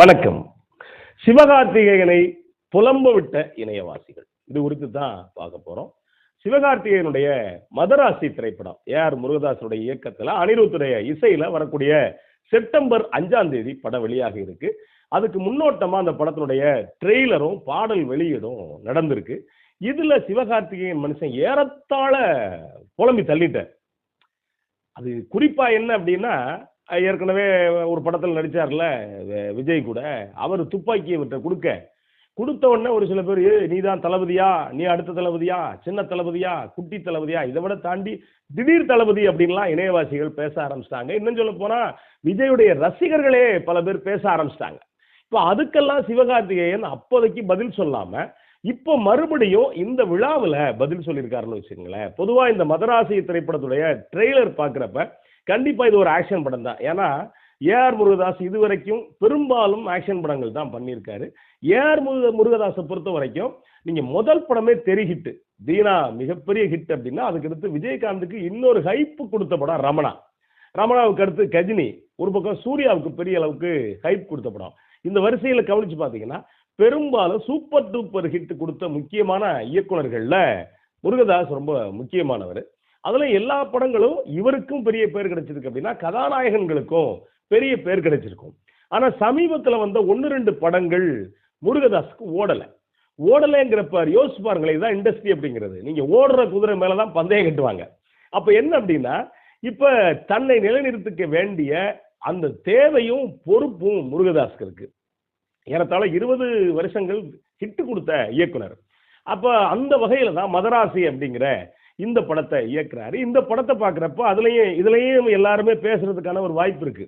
வணக்கம். சிவகார்த்திகேயனை புலம்ப விட்ட இணையவாசிகள். இது குறித்து தான் பார்க்க போறோம். சிவகார்த்திகேயனுடைய மதராசி திரைப்படம் ஏஆர் முருகதாஸுடைய இயக்கத்துல அனிருத்துடைய இசையில வரக்கூடிய செப்டம்பர் அஞ்சாம் தேதி படம் வெளியாக இருக்கு. அதுக்கு முன்னோட்டமா அந்த படத்தினுடைய ட்ரெய்லரும் பாடல் வெளியீடும் நடந்திருக்கு. இதுல சிவகார்த்திகேயன் மனுஷன் ஏறத்தாழ புலம்பி தள்ளிட்ட அது குறிப்பா என்ன அப்படின்னா ஏற்கனவே ஒரு படத்தில் நடித்தார்ல விஜய் கூட. அவர் துப்பாக்கியை விட்ட கொடுக்க கொடுத்த உடனே ஒரு சில பேர் நீ தான் தளபதியா? நீ அடுத்த தளபதியா? சின்ன தளபதியா? குட்டி தளபதியா? இதை விட தாண்டி திடீர் தளபதி அப்படின்லாம் இணையவாசிகள் பேச ஆரம்பிச்சிட்டாங்க. இன்னும் சொல்ல போனால் விஜயுடைய ரசிகர்களே பல பேர் பேச ஆரம்பிச்சிட்டாங்க. இப்போ அதுக்கெல்லாம் சிவகார்த்திகேயன் அப்போதைக்கு பதில் சொல்லாமல் இப்போ மறுபடியும் இந்த விழாவில் பதில் சொல்லியிருக்காருன்னு வச்சுக்கோங்களேன். பொதுவாக இந்த மதராசி திரைப்படத்துடைய ட்ரெய்லர் பார்க்குறப்ப கண்டிப்பா இது ஒரு ஆக்ஷன் படம் தான். ஏன்னா ஏஆர் முருகதாஸ் இதுவரைக்கும் பெரும்பாலும் ஆக்ஷன் படங்கள் தான் பண்ணியிருக்காரு. ஏஆர் முருக முருகதாஸை பொறுத்த வரைக்கும் நீங்க முதல் படமே தெரி ஹிட்டு தீனா மிகப்பெரிய ஹிட் அப்படின்னா அதுக்கு அடுத்து விஜயகாந்துக்கு இன்னொரு ஹைப்பு கொடுத்த படம் ரமணா. ரமணாவுக்கு அடுத்து கஜினி ஒரு பக்கம் சூர்யாவுக்கு பெரிய அளவுக்கு ஹைப் கொடுத்த படம். இந்த வரிசையில் கவனிச்சு பார்த்தீங்கன்னா பெரும்பாலும் சூப்பர் டூப்பர் ஹிட் கொடுத்த முக்கியமான இயக்குநர்களில் முருகதாஸ் ரொம்ப முக்கியமானவர். அதில் எல்லா படங்களும் இவருக்கும் பெரிய பேர் கிடைச்சிருக்கு அப்படின்னா கதாநாயகன்களுக்கும் பெரிய பேர் கிடைச்சிருக்கும். ஆனால் சமீபத்தில் வந்த ஒன்று ரெண்டு படங்கள் முருகதாஸுக்கு ஓடலை. ஓடலைங்கிறப்ப யோசிச்சு பாருங்களேன் இதுதான் இண்டஸ்ட்ரி அப்படிங்கிறது. நீங்கள் ஓடுற குதிரை மேலே தான் பந்தயம் கட்டுவாங்க. அப்போ என்ன அப்படின்னா இப்போ தன்னை நிலைநிறுத்திக்க வேண்டிய அந்த தேவையும் பொறுப்பும் முருகதாஸ்க்கு இருக்கு. ஏறத்தாழ இருபது வருஷங்கள் ஹிட்டு கொடுத்த இயக்குனர். அப்போ அந்த வகையில் தான் மதராசி அப்படிங்கிற இந்த படத்தை இயக்குறாரு. இந்த படத்தை பார்க்குறப்ப அதுலேயும் இதுலேயும் எல்லாருமே பேசுறதுக்கான ஒரு வாய்ப்பு இருக்கு.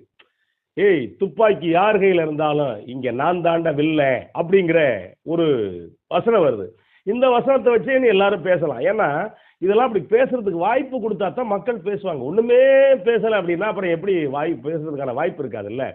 ஏய் துப்பாக்கி யார் கையில் இருந்தாலும் இங்கே நான் தாண்ட வில்ல அப்படிங்கிற ஒரு வசனம் வருது. இந்த வசனத்தை வச்சே நீ எல்லாரும் பேசலாம். ஏன்னா இதெல்லாம் அப்படி பேசுறதுக்கு வாய்ப்பு கொடுத்தா தான் மக்கள் பேசுவாங்க. ஒன்றுமே பேசலை அப்படின்னா அப்புறம் எப்படி வாய்ப்பு பேசுறதுக்கான வாய்ப்பு இருக்காதுல்ல?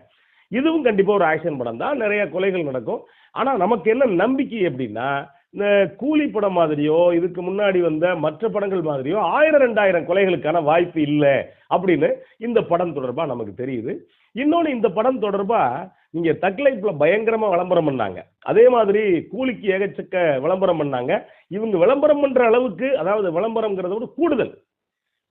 இதுவும் கண்டிப்பாக ஒரு ஆக்ஷன் படம் தான். நிறைய கொலைகள் நடக்கும். ஆனால் நமக்கு என்ன நம்பிக்கை அப்படின்னா இந்த கூலி படம் மாதிரியோ இதுக்கு முன்னாடி வந்த மற்ற படங்கள் மாதிரியோ ஆயிரம் ரெண்டாயிரம் கொலைகளுக்கான வாய்ப்பு இல்லை அப்படின்னு இந்த படம் தொடர்பா நமக்கு தெரியுது. இன்னொன்று இந்த படம் தொடர்பா நீங்க தக்லைஃப்ல பயங்கரமா விளம்பரம் பண்ணாங்க. அதே மாதிரி கூலிக்கு ஏகச்சக்க விளம்பரம் பண்ணாங்க. இவங்க விளம்பரம் பண்ற அளவுக்கு அதாவது விளம்பரம்ங்கிறத விட கூடுதல்.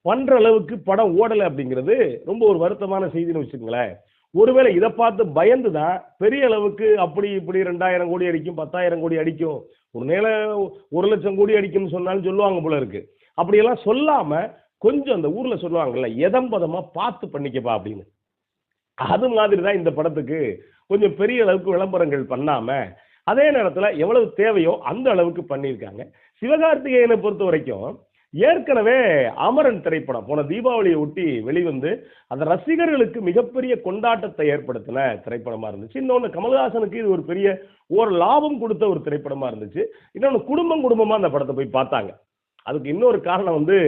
பண்ற அளவுக்கு படம் ஓடலை அப்படிங்கிறது ரொம்ப ஒரு வருத்தமான செய்தின்னு வச்சுக்கோங்களேன். ஒருவேளை இதை பார்த்து பயந்து தான் பெரிய அளவுக்கு அப்படி இப்படி ரெண்டாயிரம் கோடி அடிக்கும் பத்தாயிரம் கோடி அடிக்கும். ஒரு நேர ஒரு லட்சம் கோடி அடிக்கும்னு சொன்னாலும் சொல்லுவாங்க போல இருக்கு. அப்படியெல்லாம் சொல்லாம கொஞ்சம் அந்த ஊர்ல சொல்லுவாங்கல்ல எதம்பதமா பார்த்து பண்ணிக்கப்பா அப்படின்னு. அது மாதிரி தான் இந்த படத்துக்கு கொஞ்சம் பெரிய அளவுக்கு விளம்பரங்கள் பண்ணாம அதே நேரத்தில் எவ்வளவு தேவையோ அந்த அளவுக்கு பண்ணியிருக்காங்க. சிவகார்த்திகேயனை பொறுத்த வரைக்கும் ஏற்கனவே அமரன் திரைப்படம் போன தீபாவளியை ஒட்டி வெளிவந்து அந்த ரசிகர்களுக்கு மிகப்பெரிய கொண்டாட்டத்தை ஏற்படுத்தின திரைப்படமா இருந்துச்சு. இன்னொன்று கமல்ஹாசனுக்கு இது ஒரு பெரிய ஒரு லாபம் கொடுத்த ஒரு திரைப்படமா இருந்துச்சு. இன்னொன்று குடும்பம் குடும்பமா அந்த படத்தை போய் பார்த்தாங்க. அதுக்கு இன்னொரு காரணம் வந்து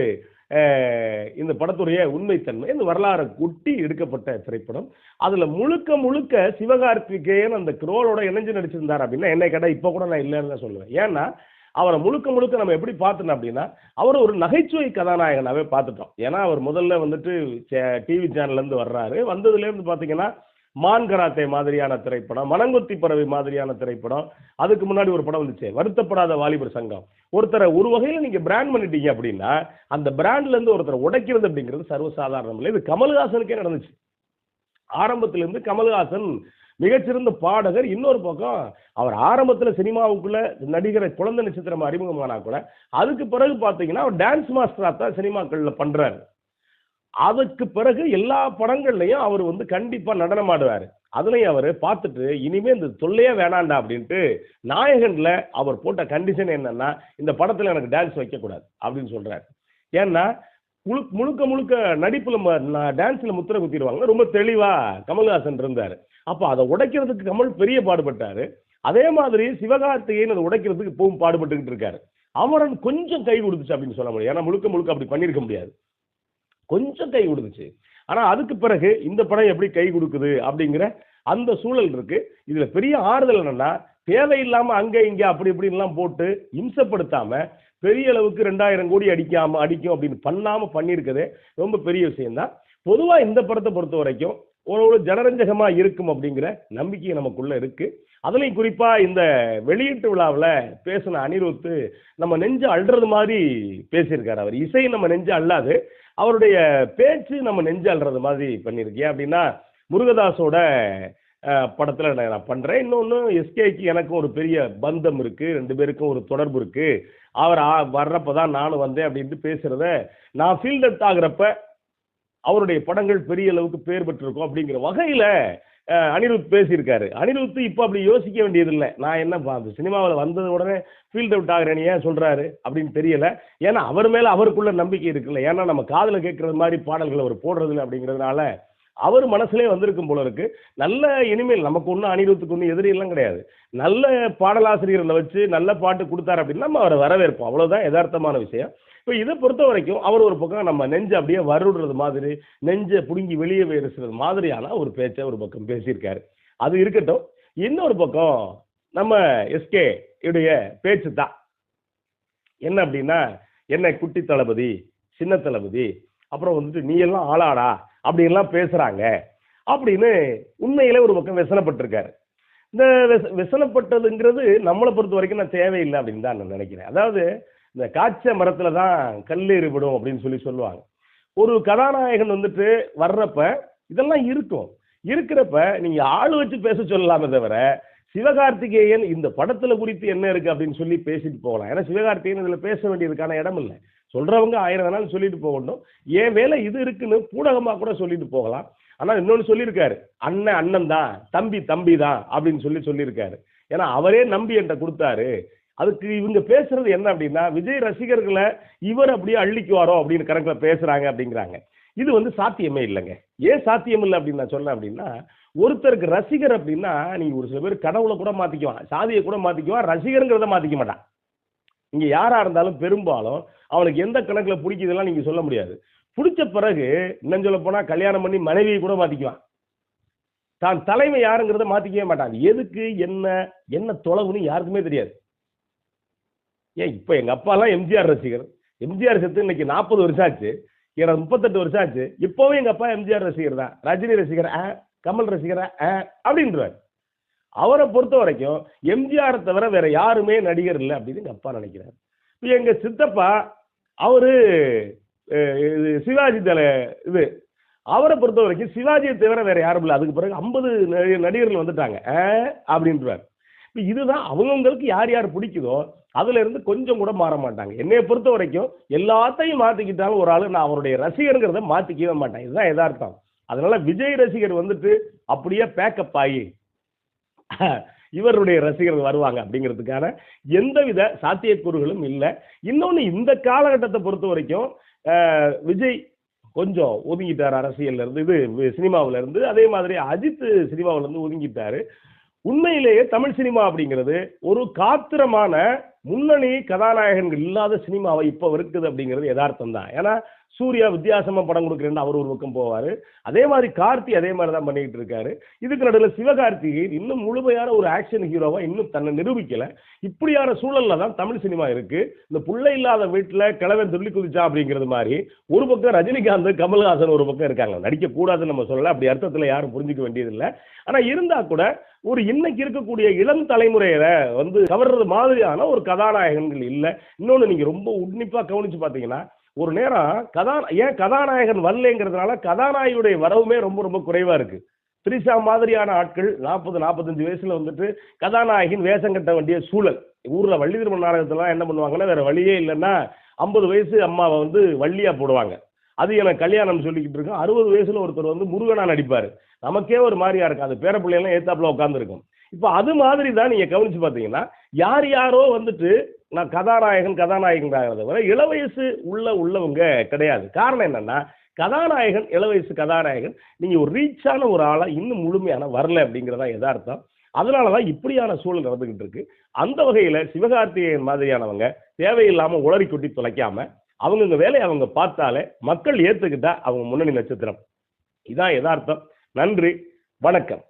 இந்த படத்துடைய உண்மைத்தன்மை. இந்த வரலாறு குட்டி எடுக்கப்பட்ட திரைப்படம். அதுல முழுக்க முழுக்க சிவகார்த்திகேயன் அந்த குரோலோட இணைஞ்சு நடிச்சிருந்தார் அப்படின்னா என்னை கேட்டால் இப்போ கூட நான் இல்லைன்னு தான் சொல்லுவேன். ஏன்னா அவரை முழுக்க முழுக்க நம்ம எப்படி பார்த்தோம் அப்படின்னா அவர் ஒரு நகைச்சுவை கதாநாயகனாகவே பார்த்துட்டோம். ஏன்னா அவர் முதல்ல வந்துட்டு டிவி சேனல்லேருந்து வர்றாரு. வந்ததுலேருந்து பார்த்தீங்கன்னா மான்கராத்தே மான் கராத்தே மாதிரியான திரைப்படம் மனங்கொத்தி பறவை மாதிரியான திரைப்படம் அதுக்கு முன்னாடி ஒரு படம் வந்துச்சு வருத்தப்படாத வாலிபர் சங்கம். ஒருத்தரை ஒரு வகையில் நீங்கள் பிராண்ட் பண்ணிட்டீங்க அப்படின்னா அந்த பிராண்ட்லேருந்து ஒருத்தரை உடைக்கிறது அப்படிங்கிறது சர்வசாதாரணம் இல்லை. இது கமல்ஹாசனுக்கே நடந்துச்சு. ஆரம்பத்துலேருந்து கமல்ஹாசன் மிகச்சிறந்த பாடகர் இன்னொரு பக்கம் அவர் ஆரம்பத்தில் சினிமாவுக்குள்ள நடிகரை குழந்தை நட்சத்திரம் அறிமுகமானா கூட அதுக்கு பிறகு பார்த்தீங்கன்னா அவர் டான்ஸ் மாஸ்டராக தான் சினிமாக்களில் பண்ணுறாரு அதுக்கு பிறகு எல்லா படங்கள்லையும் அவர் வந்து கண்டிப்பாக நடனம் ஆடுவார் அதுலயும் அவர் பார்த்துட்டு இனிமே இந்த தொல்லையே வேணாண்டா அப்படின்ட்டு நாயகனில் அவர் போட்ட கண்டிஷன் என்னன்னா இந்த படத்தில் எனக்கு டான்ஸ் வைக்கக்கூடாது அப்படின்னு சொல்கிறார் ஏன்னா முழு முழுக்க முழுக்க நடிப்புல ம- டான்ஸ்ல முத்திரை குத்திடுவாங்க. ரொம்ப தெளிவா கமல்ஹாசன் இருந்தாரு. அப்ப அதை உடைக்கிறதுக்கு கமல் பெரிய பாடுபட்டாரு. அதே மாதிரி சிவகார்த்திகேயன் அதை உடைக்கிறதுக்கு இப்பவும் பாடுபட்டுக்கிட்டு இருக்காரு. அமரன் கொஞ்சம் கை கொடுத்துச்சு அப்படின்னு சொல்ல முடியும் ஏன்னா முழுக்க முழுக்க அப்படி பண்ணியிருக்க முடியாது. கொஞ்சம் கை கொடுத்துச்சு ஆனா அதுக்கு பிறகு இந்த படம் எப்படி கை கொடுக்குது அப்படிங்கிற அந்த சூழல் இருக்கு. இதுல பெரிய ஆறுதல் என்னன்னா தேவையில்லாம அங்க இங்க அப்படி இப்படின்லாம் போட்டு இம்சப்படுத்தாம பெரிய அளவுக்கு ரெண்டாயிரம் கோடி அடிக்காம அடிக்கும் அப்படின்னு பண்ணாம பண்ணியிருக்கதே ரொம்ப பெரிய விஷயம்தான். பொதுவா இந்த படத்தை பொறுத்த வரைக்கும் ஒரு ஜனரஞ்சகமா இருக்கும் அப்படிங்கிற நம்பிக்கை நமக்குள்ள இருக்கு. அதுலேயும் குறிப்பா இந்த வெளியீட்டு விழாவில் பேசின அனிருத்து நம்ம நெஞ்சு அள்ளுறது மாதிரி பேசியிருக்காரு அவர். இசை நம்ம நெஞ்சு அள்ளாது அவருடைய பேச்சு நம்ம நெஞ்சு அள்ளுறது மாதிரி பண்ணியிருக்கேன் அப்படின்னா முருகதாஸோட படத்தில் நான் நான் பண்றேன். இன்னொன்று எஸ்கேக்கு எனக்கும் ஒரு பெரிய பந்தம் இருக்குது ரெண்டு பேருக்கும் ஒரு தொடர்பு இருக்குது அவர் ஆ- வர்றப்ப தான் நானும் வந்தேன் அப்படின்ட்டு பேசுகிறத நான் ஃபீல்ட் அவுட் ஆகுறப்ப அவருடைய படங்கள் பெரிய அளவுக்கு பேர் பெற்றிருக்கும் அப்படிங்கிற வகையில் அனிருத் பேசியிருக்காரு. அனிருத் இப்போ அப்படி யோசிக்க வேண்டியதில்லை. நான் என்ன சினிமாவில் வந்தது உடனே ஃபீல்ட் அவுட் ஆகிறேன்னு ஏன் சொல்கிறாரு அப்படின்னு தெரியல. ஏன்னா அவர் மேலே அவருக்குள்ள நம்பிக்கை இருக்குல்ல. ஏன்னா நம்ம காதில் கேட்குறது மாதிரி பாடல்கள் அவர் போடுறதில்ல அப்படிங்கிறதுனால அவர் மனசுலே வந்திருக்கும் போல இருக்கு. நல்ல இனிமேல் நமக்கு ஒன்றும் அனிருத்துக்கு ஒன்றும் எதிரி எல்லாம் கிடையாது. நல்ல பாடலாசிரியர்களை வச்சு நல்ல பாட்டு கொடுத்தாரு அப்படின்னா நம்ம அவரை வரவேற்போம். அவ்வளோதான் யதார்த்தமான விஷயம். இப்போ இதை பொறுத்த வரைக்கும் அவர் ஒரு பக்கம் நம்ம நெஞ்சு அப்படியே வருடுறது மாதிரி நெஞ்சை பிடுங்கி வெளியே வேறுறது மாதிரியான ஒரு பேச்சை ஒரு பக்கம் பேசியிருக்காரு. அது இருக்கட்டும். இன்னொரு பக்கம் நம்ம எஸ்கே உடைய பேச்சு தான். என்ன அப்படின்னா என்ன குட்டி தளபதி சின்ன தளபதி அப்புறம் வந்துட்டு நீ எல்லாம் ஆளாடா அப்படின்லாம் பேசுகிறாங்க பேசுறாங்க. அப்படின்னு உண்மையிலே ஒரு பக்கம் விசனப்பட்டிருக்காரு. இந்த விச- விசனப்பட்டதுங்கிறது நம்மளை பொறுத்த வரைக்கும் நான் தேவையில்லை அப்படின்னு தான் நான் நினைக்கிறேன். அதாவது இந்த காய்ச்ச மரத்துல தான் கல்லெறிபடும் அப்படின்னு சொல்லி சொல்லுவாங்க. ஒரு கதாநாயகன் வந்துட்டு வர்றப்ப இதெல்லாம் இருக்கும். இருக்கிறப்ப நீங்க ஆள் வச்சு பேச சொல்லலாமே தவிர சிவகார்த்திகேயன் இந்த படத்துல குறித்து என்ன இருக்கு அப்படின்னு சொல்லி பேசிட்டு போகலாம். ஏன்னா சிவகார்த்திகேயன் இதுல பேச வேண்டியதுக்கான இடம் இல்லை சொல்றவங்க ஆயிரம் வேணாலும் சொல்லிட்டு போகணும் என் வேலை இது இருக்குன்னு பூடகமா கூட சொல்லிட்டு போகலாம். ஆனா இன்னொன்று சொல்லியிருக்காரு அண்ணன் அண்ணன் தான் தம்பி தம்பி தான் அப்படின்னு சொல்லி சொல்லியிருக்காரு. ஏன்னா அவரே நம்பி என்கிட்ட கொடுத்தாரு. அதுக்கு இவங்க பேசுறது என்ன அப்படின்னா விஜய் ரசிகர்களை இவர் அப்படியே அள்ளிக்குவாரோ அப்படின்னு கணக்கில் பேசுறாங்க அப்படிங்கிறாங்க. இது வந்து சாத்தியமே இல்லைங்க. ஏன் சாத்தியம் இல்லை அப்படின்னு நான் சொன்னேன் அப்படின்னா ஒருத்தருக்கு ரசிகர் அப்படின்னா நீங்க ஒரு சில பேர் கடவுளை கூட மாத்திக்குவான் சாதியை கூட மாத்திக்குவான் ரசிகருங்கிறத மாத்திக்க மாட்டான். இங்கே யாராக இருந்தாலும் பெரும்பாலும் அவனுக்கு எந்த கணக்கில் பிடிக்குதெல்லாம் நீங்கள் சொல்ல முடியாது. பிடிச்ச பிறகு இன்னும் சொல்ல போனால் கல்யாணம் பண்ணி மனைவியை கூட மாற்றிக்குவான் தான் தலைமை யாருங்கிறத மாற்றிக்கவே மாட்டான். எதுக்கு என்ன என்ன தொலைவுன்னு யாருக்குமே தெரியாது. ஏன் இப்போ எங்கள் அப்பாலாம் எம்ஜிஆர் ரசிகர். எம்ஜிஆர் செத்து இன்னைக்கு நாற்பது வருஷம் ஆச்சு. எனக்கு முப்பத்தெட்டு வருஷம் ஆச்சு. இப்போவும் எங்கள் அப்பா எம்ஜிஆர் ரசிகர் தான். ரஜினி ரசிகர் ஆ கமல் ரசிகர் ஆ அப்படின்றார். அவரை பொறுத்த வரைக்கும் எம்ஜிஆரை தவிர வேற யாருமே நடிகர் இல்லை அப்படின்னு எங்க அப்பா நினைக்கிறார். இப்போ எங்கள் சித்தப்பா அவர் இது சிவாஜி தலை இது அவரை பொறுத்த வரைக்கும் சிவாஜியை தவிர வேற யாரும் இல்லை. அதுக்கு பிறகு ஐம்பது நடிகர்கள் வந்துட்டாங்க. ஆ அப்படின்றார். இப்போ இதுதான் அவங்கவுங்களுக்கு யார் யார் பிடிக்குதோ அதுல இருந்து கொஞ்சம் கூட மாற மாட்டாங்க. என்னைய பொறுத்த வரைக்கும் எல்லாத்தையும் மாத்திக்கிட்டாலும் ஒரு ஆளு நான் அவருடைய ரசிகருங்கிறத மாத்திக்கவே மாட்டேன். இதுதான் எதார்த்தம் அதனால விஜய் ரசிகர் வந்துட்டு அப்படியே பேக்கப் ஆகி இவருடைய ரசிகர்கள் வருவாங்க அப்படிங்கிறதுக்கான எந்தவித சாத்தியக்கூறுகளும் இல்லை. இன்னொன்று இந்த காலகட்டத்தை பொறுத்த வரைக்கும் விஜய் கொஞ்சம் ஒதுங்கிட்டார் அரசியல்ல இருந்து இது சினிமாவிலேருந்து அதே மாதிரி அஜித் சினிமாவுல இருந்து ஒதுங்கிட்டாரு. உண்மையிலேயே தமிழ் சினிமா அப்படிங்கிறது ஒரு காத்திரமான முன்னணி கதாநாயகன்கள் இல்லாத சினிமாவை இப்போ இருக்குது அப்படிங்கிறது யதார்த்தம் தான் ஏன்னா சூர்யா வித்தியாசமா படம் கொடுக்குறேன்னு அவர் ஒரு பக்கம் போவார். அதே மாதிரி கார்த்தி அதே மாதிரி தான் பண்ணிக்கிட்டு இருக்காரு. இதுக்கு நடுவில் சிவகார்த்திகேயன் இன்னும் முழுமையான ஒரு ஆக்ஷன் ஹீரோவா இன்னும் தன்னை நிரூபிக்கல. இப்படியான சூழல்ல தான் தமிழ் சினிமா இருக்கு. இந்த புள்ளை இல்லாத வீட்டில் கிழவன் துள்ளி குதிச்சா அப்படிங்கிறது மாதிரி ஒரு பக்கம் ரஜினிகாந்த் கமல்ஹாசன் ஒரு பக்கம் இருக்காங்க. நடிக்க கூடாதுன்னு நம்ம சொல்லல. அப்படி அர்த்தத்தில் யாரும் புரிஞ்சுக்க வேண்டியதில்லை. ஆனா இருந்தா கூட ஒரு இன்னைக்கு இருக்கக்கூடிய இளம் தலைமுறையில வந்து கவர்றது மாதிரியான ஒரு கதாநாயகன்கள் இல்லை. இன்னொன்று நீங்க ரொம்ப உன்னிப்பா கவனிச்சு பாத்தீங்கன்னா ஒரு நேரம் கதா ஏன் கதாநாயகன் வரலைங்கிறதுனால கதாநாயகியுடைய வரவுமே ரொம்ப ரொம்ப குறைவா இருக்கு. திரிசா மாதிரியான ஆட்கள் நாற்பது நாற்பத்தஞ்சு வயசுல வந்துட்டு கதாநாயகின் வேஷம் கட்ட வேண்டிய சூழல். ஊர்ல வள்ளி திருமண நாடகத்துலாம் என்ன பண்ணுவாங்கன்னா வேற வழியே இல்லைன்னா ஐம்பது வயசு அம்மாவை வந்து வள்ளியா போடுவாங்க. அது எனக்கு கல்யாணம் சொல்லிக்கிட்டு இருக்கோம். அறுபது வயசுல ஒருத்தர் வந்து முருகனா நடிப்பாரு. நமக்கே ஒரு மாதிரியா இருக்கும் அது பேர ஏத்தாப்புல உட்காந்துருக்கும் இப்போ அது மாதிரி தான் நீங்க கவனிச்சு பார்த்தீங்கன்னா யார் யாரோ வந்துட்டு நான் கதாநாயகன் கதாநாயகன் விட இளவயசு உள்ள உள்ளவங்க கிடையாது. காரணம் என்னன்னா கதாநாயகன் இளவயசு கதாநாயகன் நீங்க ஒரு ரீச்சான ஒரு ஆளா இன்னும் முழுமையான வரல அப்படிங்கிறதா அதனால அதனாலதான் இப்படியான சூழல் நடந்துகிட்டு இருக்கு. அந்த வகையில சிவகார்த்திகேயன் மாதிரியானவங்க தேவையில்லாம உளறி கொட்டி தொலைக்காம அவங்கவுங்க வேலையை அவங்க பார்த்தாலே மக்கள் ஏத்துக்கிட்டா அவங்க முன்னணி நட்சத்திரம். இதான் எதார்த்தம் நன்றி. வணக்கம்.